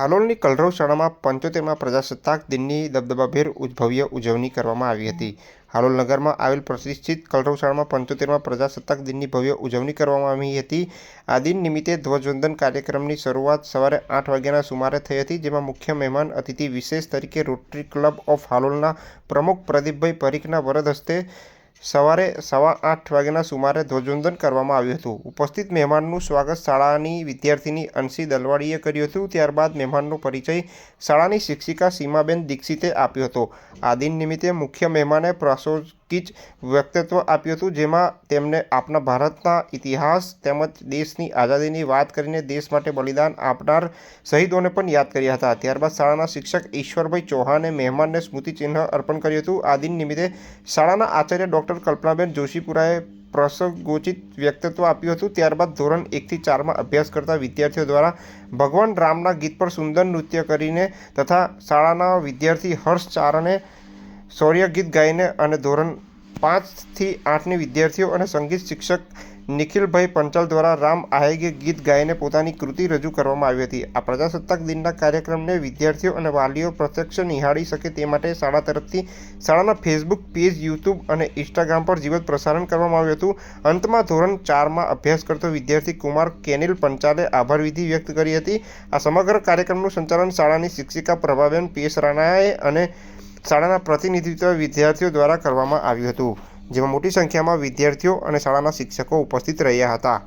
હાલોલની કલરવ શાળામાં પંચોતેરમાં પ્રજાસત્તાક દિનની દબદબાભેર ઉદ્ભવ્ય ભવ્ય ઉજવણી કરવામાં આવી હતી. હાલોલ નગરમાં આવેલ પ્રતિષ્ઠિત કલરવ શાળામાં પંચોતેરમાં પ્રજાસત્તાક દિનની ભવ્ય ઉજવણી કરવામાં આવી હતી. આ દિન નિમિત્તે ધ્વજવંદન કાર્યક્રમની શરૂઆત સવારે આઠ વાગ્યાના સુમારે થઈ હતી, જેમાં મુખ્ય મહેમાન અતિથિ વિશેષ તરીકે રોટરી ક્લબ ઓફ હાલોલના પ્રમુખ પ્રદીપભાઈ પરીખના વરદ હસ્તે સવારે સવા આઠ વાગ્યાના સુમારે ધ્વજવંદન કરવામાં આવ્યું હતું. ઉપસ્થિત મહેમાનનું સ્વાગત શાળાની વિદ્યાર્થીની અંશી દલવાડીએ કર્યું હતું. ત્યારબાદ મહેમાનનો પરિચય શાળાની શિક્ષિકા સીમાબેન દીક્ષિતે આપ્યો હતો. આ દિન નિમિત્તે મુખ્ય મહેમાને પ્રાસંગિક વ્યક્તિત્વ આપ્યું હતું, જેમાં તેમણે આપણા ભારતના ઇતિહાસ તેમજ દેશની આઝાદીની વાત કરીને દેશ માટે બલિદાન આપનાર શહીદોને પણ યાદ કર્યા હતા. ત્યારબાદ શાળાના શિક્ષક ઈશ્વરભાઈ ચૌહાણે મહેમાનને સ્મૃતિચિહ્ન અર્પણ કર્યું હતું. આ દિન નિમિત્તે શાળાના આચાર્ય ડૉક્ટર કલ્પનાબેન જોશીપુરાએ પ્રસંગોચિત વ્યક્તિત્વ આપ્યું હતું. ત્યારબાદ ધોરણ એકથી ચારમાં અભ્યાસ કરતા વિદ્યાર્થીઓ દ્વારા ભગવાન રામના ગીત પર સુંદર નૃત્ય કરીને તથા શાળાના વિદ્યાર્થી હર્ષ ચારણે શૌર્ય ગીત ગાઈને અને ધોરણ પાંચથી આઠની વિદ્યાર્થીઓ અને સંગીત શિક્ષક નિખિલભાઈ પંચાલ દ્વારા રામ આહેગે ગીત ગાઈને પોતાની કૃતિ રજૂ કરવામાં આવી હતી. આ પ્રજાસત્તાક દિનના કાર્યક્રમને વિદ્યાર્થીઓ અને વાલીઓ પ્રત્યક્ષ નિહાળી શકે તે માટે શાળા તરફથી શાળાના ફેસબુક પેજ, યુટ્યુબ અને ઇન્સ્ટાગ્રામ પર જીવંત પ્રસારણ કરવામાં આવ્યું હતું. અંતમાં ધોરણ ચારમાં અભ્યાસ કરતો વિદ્યાર્થી કુમાર કેનિલ પંચાલે આભાર વિધિ વ્યક્ત કરી હતી. આ સમગ્ર કાર્યક્રમનું સંચાલન શાળાની શિક્ષિકા પ્રભાબેન પીએસ રાણાએ અને શાળાના પ્રતિનિધિત્વ વિદ્યાર્થીઓ દ્વારા કરવામાં આવ્યું હતું, જેમાં મોટી સંખ્યામાં વિદ્યાર્થીઓ અને શાળાના શિક્ષકો ઉપસ્થિત રહ્યા હતા.